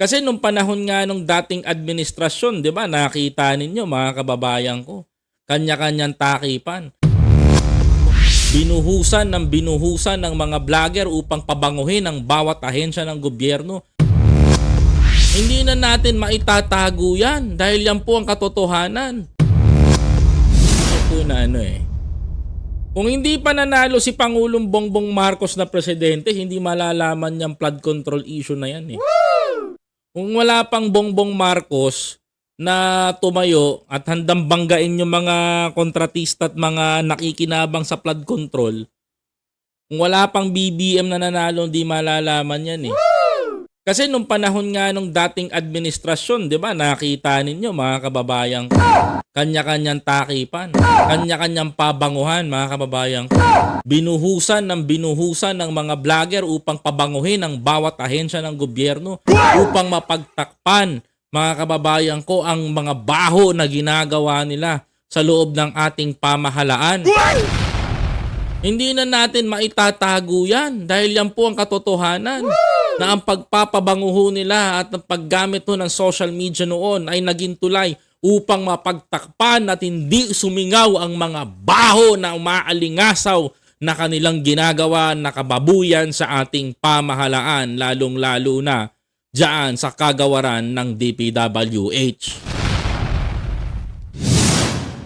Kasi nung panahon nga nung dating administrasyon, 'di ba? Nakita ninyo mga kababayan ko, kanya-kanyang takipan. Binuhusan ng binuhusan ng mga vlogger upang pabanguhin ang bawat ahensya ng gobyerno. Hindi na natin maitatago yan dahil yan po ang katotohanan. Ito na ano eh. Kung hindi pa nanalo si Pangulong Bongbong Marcos na presidente, hindi malalaman yung flood control issue na yan eh. Kung wala pang Bongbong Marcos na tumayo at handang banggain yung mga kontratista at mga nakikinabang sa flood control, kung wala pang BBM na nanalo, hindi malalaman yan eh. Kasi nung panahon nga nung dating administrasyon, 'di ba? Nakita ninyo mga kababayan ko, kanya-kanyang takipan, kanya-kanyang pabanguhan mga kababayan ko. Binuhusan ng binuhusan ng mga vlogger upang pabanguhin ang bawat ahensya ng gobyerno upang mapagtakpan mga kababayan ko ang mga baho na ginagawa nila sa loob ng ating pamahalaan. Hindi na natin maitatago yan dahil yan po ang katotohanan na ang pagpapabanguho nila at ang paggamit ho ng social media noon ay naging tulay upang mapagtakpan at hindi sumingaw ang mga baho na umaalingasaw na kanilang ginagawa na kababuyan sa ating pamahalaan lalong-lalo na dyan sa kagawaran ng DPWH.